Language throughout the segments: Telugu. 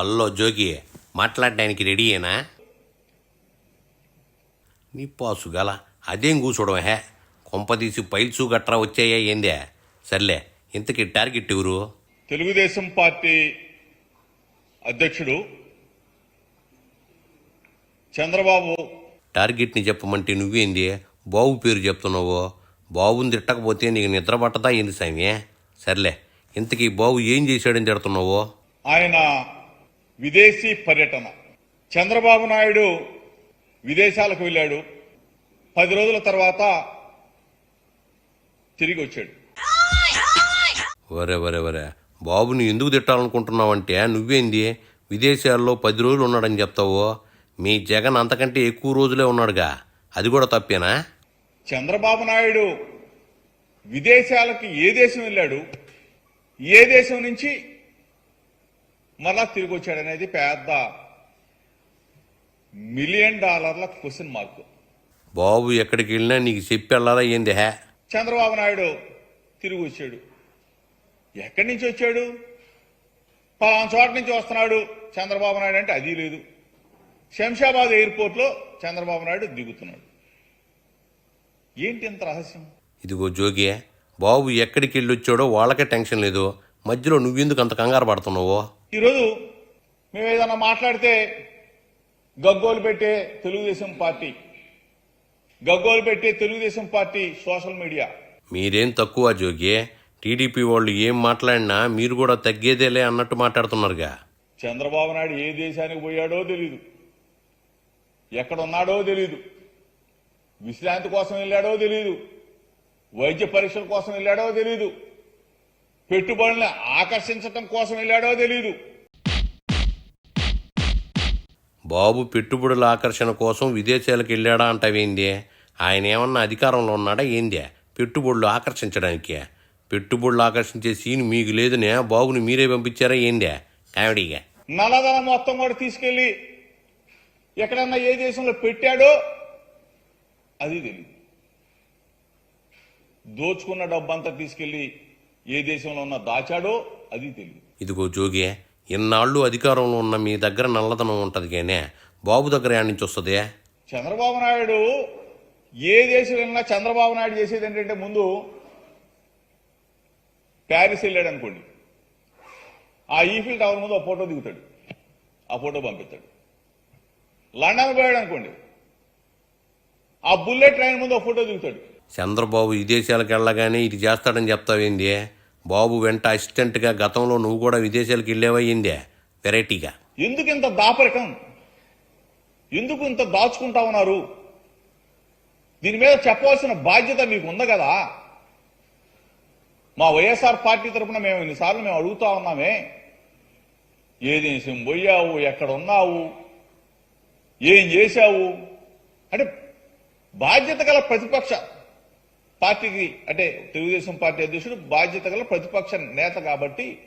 హలో జోగి మాట్లాడడానికి రెడీయేనా నీ పాసు గల అదేం కూర్చోవడం హే? కొంపదీసి పైల్సు గట్రా వచ్చాయా ఏందే? సర్లే ఇంతకీ టార్గెట్ ఎవరు? తెలుగుదేశం పార్టీ అధ్యక్షుడు చంద్రబాబు. టార్గెట్ని చెప్పమంటే నువ్వేంది? బాబు పేరు చెప్తున్నావు. బాబుని తిట్టకపోతే నీకు నిద్ర పట్టదా ఏంది సామి? సర్లే ఇంతకీ బాబు ఏం చేశాడని తిడుతున్నావు? ఆయన విదేశీ పర్యటన. చంద్రబాబు నాయుడు విదేశాలకు వెళ్ళాడు. పది రోజుల తర్వాత తిరిగి వచ్చాడు వరే వరే వరే బాబుని ఎందుకు తిట్టాలనుకుంటున్నావంటే నువ్వేంది? విదేశాల్లో పది రోజులు ఉన్నాడని చెప్తావు? మీ జగన్ అంతకంటే ఎక్కువ రోజులే ఉన్నాడుగా. అది కూడా తప్పేనా? చంద్రబాబు నాయుడు విదేశాలకు ఏ దేశం వెళ్ళాడు? ఏ దేశం నుంచి మరలా తిరిగి వచ్చాడు అనేది పెద్ద మిలియన్ డాలర్ల క్వశ్చన్ మార్క్. బాబు ఎక్కడికి వెళ్ళినా నీకు చెప్పి వెళ్ళాలా ఏంది హే? చంద్రబాబు నాయుడు తిరిగి వచ్చాడు ఎక్కడి నుంచి వచ్చాడు? పలానా చోట నుంచి వస్తున్నాడు. చంద్రబాబు నాయుడు అంటే అది లేదు. శంషాబాద్ ఎయిర్పోర్ట్లో చంద్రబాబు నాయుడు దిగుతున్నాడు. ఏంటి ఇంత రహస్యం? ఇదిగో జోగి బాబు ఎక్కడికి వెళ్ళి వచ్చాడో వాళ్ళకే టెన్షన్ లేదు. మధ్యలో నువ్వెందుకు అంత కంగారు పడుతున్నావు? ఈరోజు మేము ఏదైనా మాట్లాడితే గగ్గోలు పెట్టే తెలుగుదేశం పార్టీ గగ్గోలు పెట్టే తెలుగుదేశం పార్టీ సోషల్ మీడియా. మీరేం తక్కువ జోగి టీడీపీ వాళ్ళు ఏం మాట్లాడినా మీరు కూడా తగ్గేదేలే అన్నట్టు మాట్లాడుతున్నారుగా. చంద్రబాబు నాయుడు ఏ దేశానికి పోయాడో తెలీదు. ఎక్కడ ఉన్నాడో తెలీదు. విశ్రాంతి కోసం వెళ్ళాడో తెలీదు. వైద్య పరీక్షల కోసం వెళ్ళాడో తెలీదు. పెట్టుబడుల్ని ఆకర్షించటం కోసం వెళ్ళాడో తెలీదు. బాబు పెట్టుబడుల ఆకర్షణ కోసం విదేశాలకు వెళ్ళాడా అంటావేంది ఆయన ఏమన్నా అధికారంలో ఉన్నాడా ఏంది? పెట్టుబడులు ఆకర్షించడానికి. పెట్టుబడులు ఆకర్షించే సీన్ మీకు లేదనే బాబుని మీరే పంపించారా ఏంది? కామెడీగా నల్లధనం మొత్తం కూడా తీసుకెళ్ళి ఎక్కడన్నా ఏ దేశంలో పెట్టాడో అది తెలియదు దోచుకున్న డబ్బంతా తీసుకెళ్ళి ఏ దేశంలో ఉన్న దాచాడో అది తెలియదు. ఇదిగో జోగి ఇన్నాళ్ళు అధికారంలో ఉన్న మీ దగ్గర నల్లదనం ఉంటుంది కానీ బాబు దగ్గర యాడ్ నుంచి వస్తుంది? చంద్రబాబు నాయుడు ఏ దేశం వెళ్ళినా చంద్రబాబు నాయుడు చేసేది ఏంటంటే ముందు ప్యారిస్ వెళ్ళాడు అనుకోండి. ఆ ఈఫిల్ టవర్ ముందు ఒక ఫోటో దిగుతాడు. ఆ ఫోటో పంపిస్తాడు. లండన్ పోయాడు అనుకోండి. ఆ బుల్లెట్ ట్రైన్ ముందు ఒక ఫోటో దిగుతాడు. చంద్రబాబు విదేశాలకు వెళ్ళగానే ఇది చేస్తాడని చెప్తావేంది బాబు వెంట అసిస్టెంట్గా గతంలో నువ్వు కూడా విదేశాలకు వెళ్ళేవయ్యిందే వెరైటీగా. ఎందుకు ఇంత దాపరికం? ఎందుకు ఇంత దాచుకుంటా ఉన్నారు? దీని మీద చెప్పవలసిన బాధ్యత మీకు ఉంది కదా? మా వైఎస్ఆర్ పార్టీ తరఫున మేము ఇన్నిసార్లు మేము అడుగుతా ఉన్నామే. ఏ దేశం పోయావు? ఎక్కడ ఉన్నావు? ఏం చేశావు? అంటే బాధ్యత గల ప్రతిపక్ష పార్టీకి అంటే తెలుగుదేశం పార్టీ అధ్యక్షుడు బాధ్యత గల ప్రతిపక్ష నేత కాబట్టి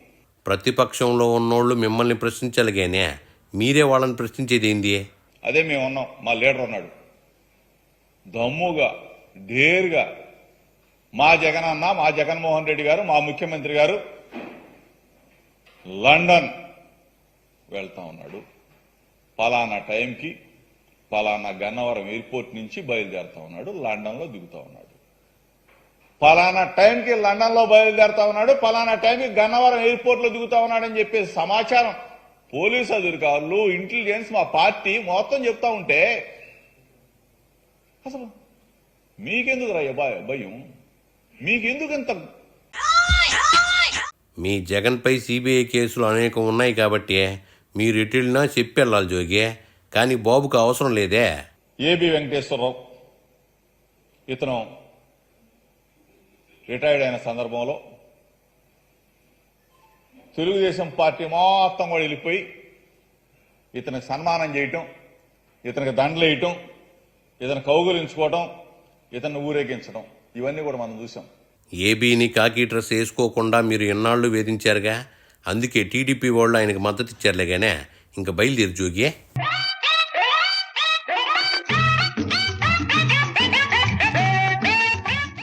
ప్రతిపక్షంలో ఉన్నోళ్ళు మిమ్మల్ని ప్రశ్నించాలి గానే. మీరే వాళ్ళని ప్రశ్నించేది ఏంది? అదే మేము ఉన్నాం. మా లీడర్ ఉన్నాడు. దమ్ముగా డేరుగా మా జగన్ అన్న మా జగన్మోహన్ రెడ్డి గారు మా ముఖ్యమంత్రి గారు లండన్ వెళ్తా ఉన్నాడు. పలానా టైంకి పలానా గన్నవరం ఎయిర్పోర్ట్ నుంచి బయలుదేరుతా ఉన్నాడు. లండన్లో దిగుతా ఉన్నాడు. పలానా టైంకి లండన్లో బయలుదేరుతా ఉన్నాడు పలానా టైంకి గన్నవరం ఎయిర్పోర్ట్లో దిగుతా ఉన్నాడని చెప్పే సమాచారం. పోలీసు అధికారులు ఇంటెలిజెన్స్ మా పార్టీ మొత్తం చెప్తా ఉంటే అసలు మీకెందుకు రా భయం? మీకెందుకు ఇంత మీ జగన్పై సిబిఐ కేసులు అనేకం ఉన్నాయి కాబట్టి మీరు ఎటు వెళ్ళినా చెప్పి వెళ్ళాలి జోగి. కానీ బాబుకు అవసరం లేదే. ఏబి వెంకటేశ్వరరావు ఇతను రిటైర్డ్ అయిన సందర్భంలో తెలుగుదేశం పార్టీ మొత్తం కూడా వెళ్ళిపోయి ఇతనికి సన్మానం చేయటం ఇతనికి దండలు వేయటం ఇతను కౌగులించుకోవటం ఇతన్ని ఊరేగించడం ఇవన్నీ కూడా మనం చూసాం ఏబీని కాకి డ్రెస్ వేసుకోకుండా మీరు ఎన్నాళ్ళు వేధించారుగా? అందుకే టీడీపీ వాళ్ళు ఆయనకు మద్దతు ఇచ్చారులేగానే ఇంకా ఇంక బయలుదేరి జోగి